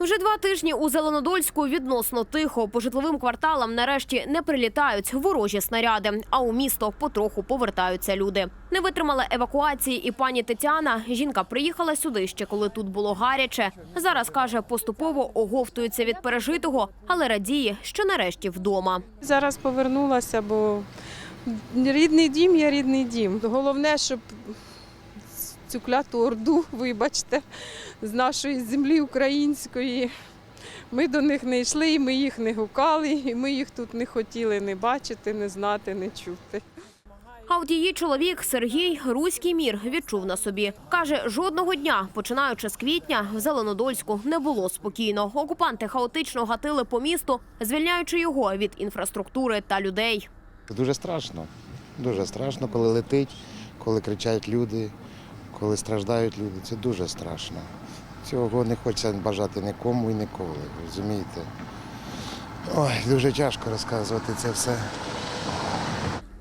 Вже два тижні у Зеленодольську відносно тихо. По житловим кварталам нарешті не прилітають ворожі снаряди, а у місто потроху повертаються люди. Не витримала евакуації і пані Тетяна. Жінка приїхала сюди ще коли тут було гаряче. Зараз каже, поступово оговтується від пережитого, але радіє, що нарешті вдома. Зараз повернулася, бо рідний дім є рідний дім. Головне, щоб цю кляту орду, вибачте, з нашої землі української. Ми до них не йшли, і ми їх не гукали, і ми їх тут не хотіли не бачити, не знати, не чути. А от її чоловік Сергій руський мір відчув на собі. Каже, жодного дня, починаючи з квітня, в Зеленодольську не було спокійно. Окупанти хаотично гатили по місту, звільняючи його від інфраструктури та людей. Дуже страшно. Дуже страшно, коли летить, коли кричать люди, коли страждають люди. Це дуже страшно. Цього не хочеться бажати нікому і ніколи, розумієте? Ой, дуже тяжко розказувати це все.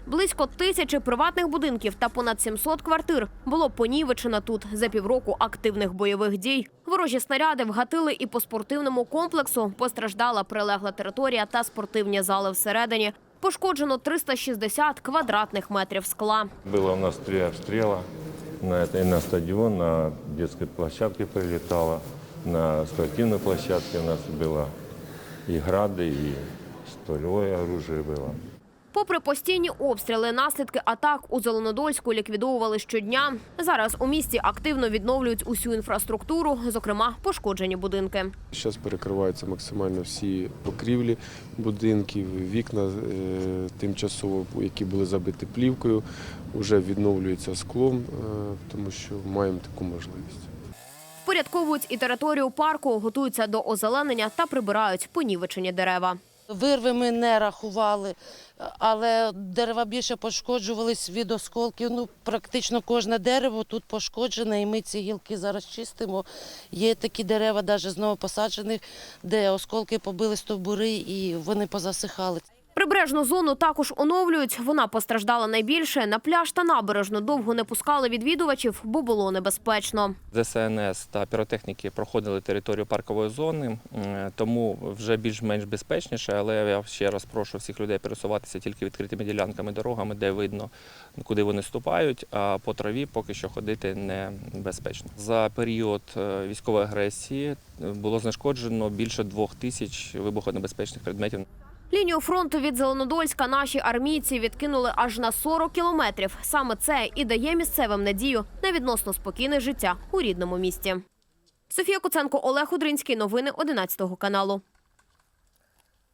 Близько тисячі приватних будинків та понад 700 квартир було понівечено тут за півроку активних бойових дій. Ворожі снаряди вгатили і по спортивному комплексу. Постраждала прилегла територія та спортивні зали всередині. Пошкоджено 360 квадратних метрів скла. Было у нас три обстрела На, это, и на стадион, на детской площадке прилетало, на спортивной площадке у нас было и грады, и столевое оружие было. Попри постійні обстріли, наслідки атак у Зеленодольську ліквідовували щодня. Зараз у місті активно відновлюють усю інфраструктуру, зокрема пошкоджені будинки. Зараз перекриваються максимально всі покрівлі будинків, вікна е, тимчасово, які були забиті плівкою, вже відновлюються склом, е, тому що маємо таку можливість. Впорядковують і територію парку, готуються до озеленення та прибирають понівечені дерева. Вирви ми не рахували, але дерева більше пошкоджувались від осколків. Ну, практично кожне дерево тут пошкоджене, і ми ці гілки зараз чистимо. Є такі дерева, навіть знову посаджених, де осколки побили стовбури і вони позасихали. Прибережну зону також оновлюють. Вона постраждала найбільше. На пляж та набережну довго не пускали відвідувачів, бо було небезпечно. ДСНС та піротехніки проходили територію паркової зони, тому вже більш-менш безпечніше. Але я ще раз прошу всіх людей пересуватися тільки відкритими ділянками, дорогами, де видно, куди вони ступають. А по траві поки що ходити небезпечно. За період е, військової агресії було знешкоджено більше двох тисяч вибухонебезпечних предметів. Лінію фронту від Зеленодольська наші армійці відкинули аж на 40 кілометрів. Саме це і дає місцевим надію на відносно спокійне життя у рідному місті. Софія Куценко, Олег Удринський. Новини 11 каналу.